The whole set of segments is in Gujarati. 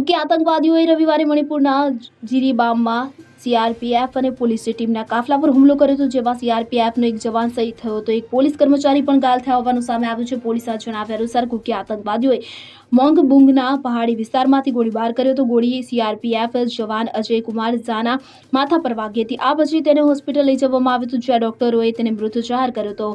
કુકી આતંકવાદીઓએ રવિવારે મણિપુરના જીરીબામમાં સીઆરપીએફ અને પોલીસની ટીમના કાફલા પર હુમલો કર્યો હતો, જેમાં સીઆરપીએફનો એક જવાન શહીદ થયો હતો. એક પોલીસ કર્મચારી પણ ઘાયલ થયા હોવાનું સામે આવ્યું છે. પોલીસના જણાવ્યા અનુસાર કુકી આતંકવાદીઓએ મોંગબુંગના પહાડી વિસ્તારમાંથી ગોળીબાર કર્યો હતો. ગોળી સીઆરપીએફ જવાન અજય કુમાર ઝાના માથા પર વાગી હતી. આ પછી તેને હોસ્પિટલ લઈ જવામાં આવ્યું હતું, જ્યાં ડોક્ટરોએ તેને મૃત જાહેર કર્યો હતો.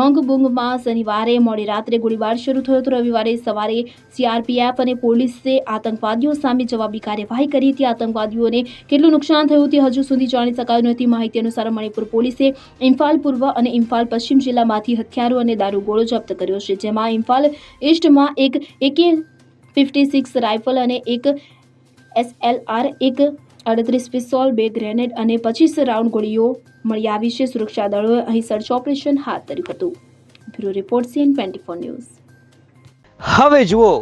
મોંગબુંગમાં શનિવારે મોડી રાત્રે ગોળીબાર શરૂ થયો હતો. રવિવારે સવારે સીઆરપીએફ અને પોલીસે આતંકવાદીઓ સામે જવાબી કાર્યવાહી કરી હતી. આતંકવાદીઓને કેટલું નુકસાન થયું તે હજુ સુધી જાણી શકાયું નથી. માહિતી અનુસાર મણિપુર પોલીસે ઇમ્ફાલ પૂર્વ અને ઇમ્ફાલ પશ્ચિમ જિલ્લામાંથી હથિયારો અને દારૂગોળો જપ્ત કર્યો છે, જેમાં ઇમ્ફાલ ઈસ્ટમાં એક એકે ફિફ્ટી સિક્સ રાઇફલ અને એક એસએલઆર એક અડત્રીસ પિસ્તોલ, બે ગ્રેનેડ અને પચીસ રાઉન્ડ ગોળીઓ મળી આવી છે. સુરક્ષા દળોએ અહીં સર્ચ ઓપરેશન હાથ ધર્યું હતું. Bureau report CN twenty four news. હવે જુઓ,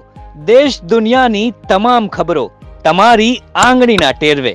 દેશ દુનિયાની તમામ ખબરો, તમારી આંગળીના ટેરવે.